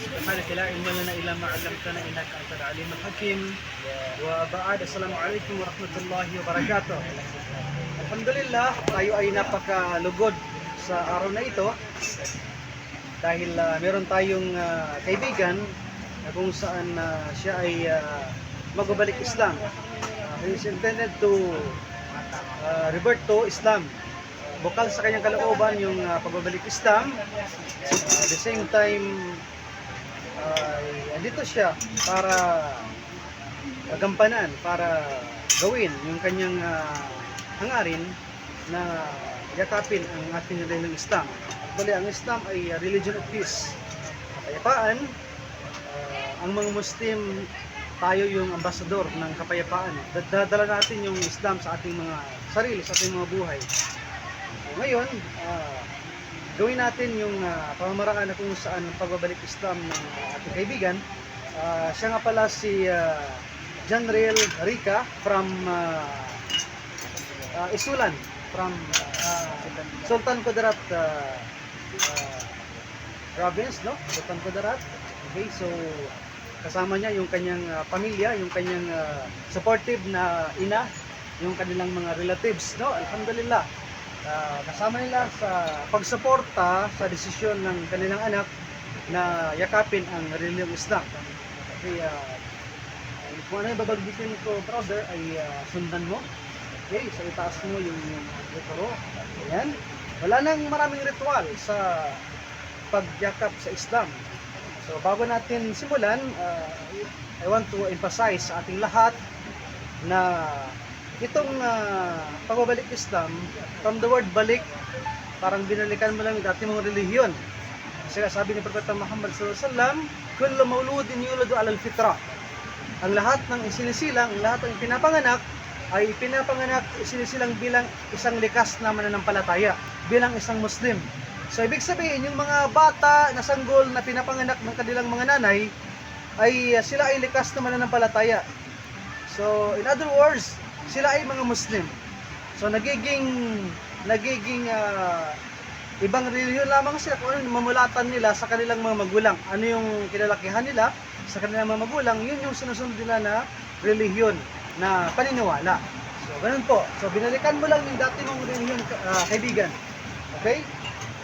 سبحانك لا علم لنا إلا ما علمتنا إنك أنت العليم الحكيم وبعد السلام عليكم ورحمة الله وبركاته Alhamdulillah, tayo ay napakalugod sa araw na ito dahil ah, meron tayong ah, kaibigan na kung saan ah, siya ay ah, magbabalik Islam. Uh, he is intended to ah, revert to Islam. Bukal sa kanyang kalooban yung ah, pagbabalik Islam. Ah, at the same time, ay andito siya para gampanan, para gawin yung kanyang ah, hangarin na yakapin ang ating relihiyong Islam. Actually, ang Islam ay ah, religion of peace. Kapayapaan, ah, ang mga Muslim, tayo yung ambasador ng kapayapaan. Dadala natin yung Islam sa ating mga sarili, sa ating mga buhay. So, ngayon, ah, gawin natin yung ah, pamamaraan na kung saan ang pagbabalik Islam ng ah, ating kaibigan. Ah, siya nga pala si uh, Janrel Rica from ah, ah, Isulan, from ah, Sultan Kudarat ah, ah, province, no? Sultan Kudarat. Okay, so kasama niya yung kanyang ah, pamilya, yung kanyang ah, supportive na ina, yung kanilang mga relatives, no? Alhamdulillah. Ah, kasama nila sa pagsuporta sa desisyon ng kanilang anak na yakapin ang reliyong Islam. Kasi ah, kung ano yung babagbitin ko, brother, ay ah, sundan mo. Okay, so itaas mo yung, retro. Ayan. Wala nang maraming ritual sa pagyakap sa Islam. So bago natin simulan, ah, I want to emphasize sa ating lahat na itong uh, pagbabalik Islam, from the word balik, parang binalikan mo lang yung dati mong relihiyon. Kasi sabi ni Propeta Muhammad SAW, Kullu mauludin yuladu alal fitra. Ang lahat ng isinisilang, ang lahat ng pinapanganak, ay pinapanganak isinisilang bilang isang likas na mananampalataya, bilang isang Muslim. So ibig sabihin, yung mga bata na sanggol na pinapanganak ng kanilang mga nanay, ay uh, sila ay likas na mananampalataya. So in other words, sila ay mga Muslim. So nagiging nagiging ah, ibang relihiyon lamang sila kung ano mamulatan nila sa kanilang mga magulang. Ano yung kinalakihan nila sa kanilang mga magulang, yun yung sinusunod nila na relihiyon na paniniwala. So ganun po. So binalikan mo lang yung dati mong relihiyon ah, kaibigan. Okay?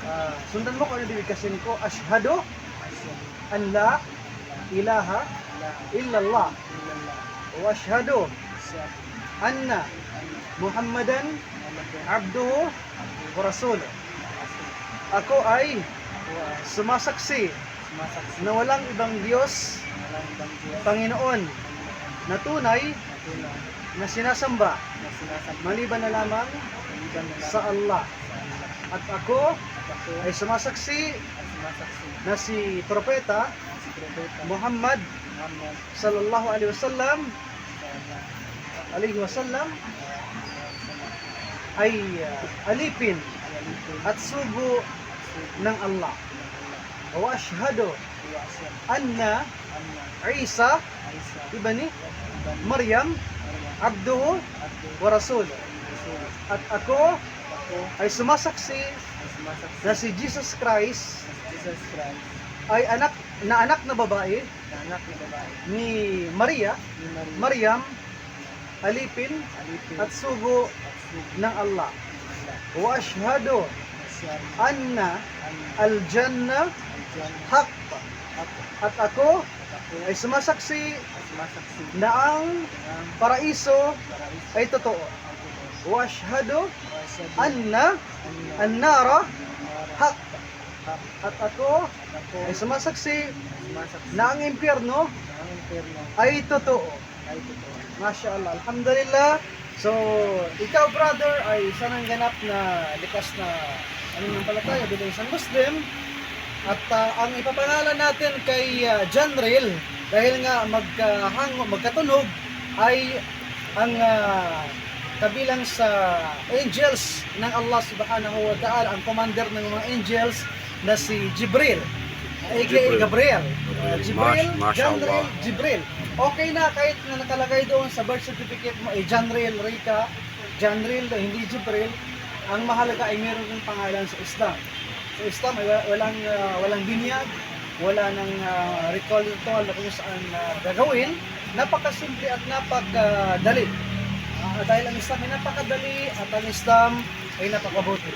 Ah, sundan mo kung ano bibigkasin ko. Ashhadu an la ilaha illallah wa ashhadu anna Muhammadan abduhu wa rasuluh. Ako ay sumasaksi na walang ibang Diyos, Panginoon, na tunay na sinasamba. Maliban na lamang sa Allah. At ako ay sumasaksi na si Propeta Muhammad sallallahu alaihi wasallam. Alaihi wasallam ay uh, alipin at sugo ng Allah. Wa ashhadu anna Isa ibni Maryam abduhu wa rasul. At ako ay sumasaksi na si Jesus Christ ay anak na anak na babae ni Maria, Maryam, alipin at sugo ng Allah. Wa ashhadu anna al-jannah haq. At ako ay sumasaksi na ang paraiso ay totoo. Wa ashhadu anna an-nara haq. At ako ay sumasaksi na ang impyerno ay totoo. Allah. Alhamdulillah. So, ikaw brother ay isa ng ganap na likas na ano ng palataya bilang isang Muslim. At ah, ang ipapangalan natin kay uh, John Rail dahil nga magkahango, magkatunog ay ang ah, kabilang sa angels ng Allah subhanahu wa ta'ala, ang commander ng mga angels na si Jibril. Aka. Gabriel. Uh, Jibril. Rail, Jibril. Okay na kahit na nakalagay doon sa birth certificate mo Rail Rica, John Rail, hindi Jibril. Ang mahalaga ay meron ng pangalan sa Islam. Sa Islam ay wa- walang ah, walang binyag, wala nang uh, ritual-ritual na kung saan uh, gagawin. Napakasimple at napakadali. Ah, dahil ang Islam ay napakadali at ang Islam ay napakabuti.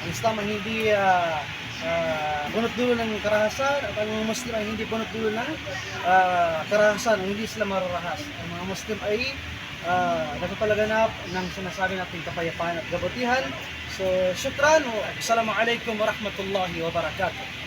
Ang Islam ay hindi uh, uh, bunot dulo ng karahasan at ang mga Muslim ay hindi bunot dulo ng ah, karahasan, hindi sila mararahas. Ang mga Muslim ay uh, nagpapalaganap ng sinasabi nating kapayapaan at kabutihan. So, syukran. Assalamualaikum warahmatullahi wabarakatuh.